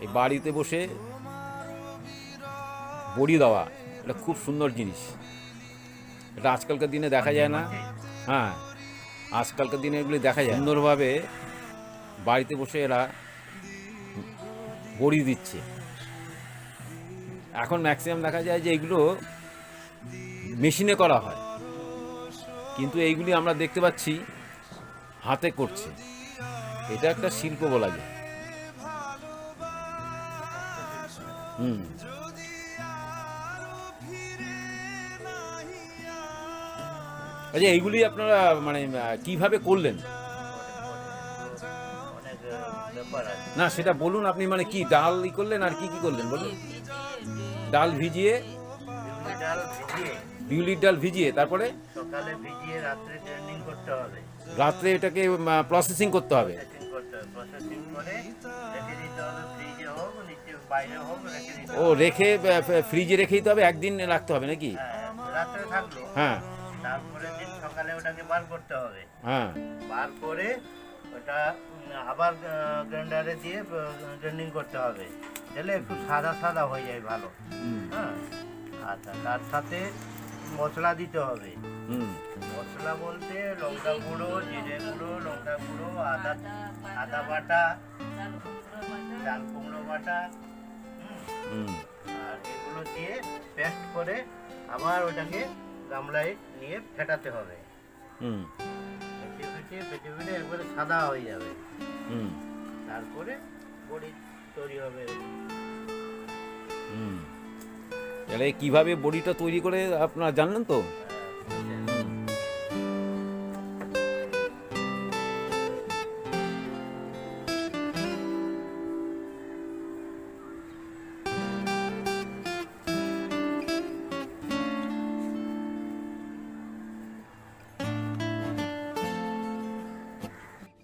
এই বাড়িতে বসে বড়ি দেওয়া, এটা খুব সুন্দর জিনিস। এটা আজকালকার দিনে দেখা যায় না। হ্যাঁ আজকালকার দিনে এগুলি দেখা যায়। সুন্দরভাবে বাড়িতে বসে এরা বড়ি দিচ্ছে। এখন ম্যাক্সিমাম দেখা যায় যে এগুলো মেশিনে করা হয়। কিন্তু এইগুলি আমরা দেখতে পাচ্ছি হাতে করছে। এটা একটা শিল্প বলা যায়। হুম। আচ্ছা এইগুলি আপনারা মানে কীভাবে করলেন? না সেটা বলুন আপনি মানে কি ডাল ই করলেন আর কি কি করলেন বলুন। ডাল ভিজিয়ে ডাল ভিজিয়ে। বিউলির ডাল ভিজিয়ে তারপরে? সকালে ভিজিয়ে রাত্রে গ্রাইন্ডিং করতে হবে। রাত্রে এটাকে প্রসেসিং করতে প্রসেসিং করতে হবে প্রসেসিং করে রেখে দিতে হবে। ও রেখে ফ্রিজে রেখে দিতে হবে একদিন রাখতে হবে নাকি? হ্যাঁ রাত্রে থাকল। হ্যাঁ। তারপরে দিন সকালে ওটাকে বার করতে হবে। হ্যাঁ। বার করে ওটা আবার গ্রাইন্ডারে দিয়ে গ্রাইন্ডিং করতে হবে। তাহলে একটু সাদা সাদা হয়ে যায় ভালো। হ্যাঁ। আচ্ছা তার সাথে মশলা দিতে হবে। মশলা বলতে লঙ্কা গুঁড়ো জিরে গুঁড়ো লঙ্কা গুঁড়ো আদা আদা বাটা। চাল কুমড়ো বাটা আর এগুলো দিয়ে পেস্ট করে আবার ওটাকে গামলায় নিয়ে ফেটাতে হবে। হুম। ফেটে ফেটে ফেটে ফেটে একবারে সাদা হয়ে যাবে। হুম। তারপরে বড়ি তৈরি হবে। হুম। তাহলে কীভাবে বড়িটা তৈরি করে আপনারা জানলেন তো? হ্যাঁ,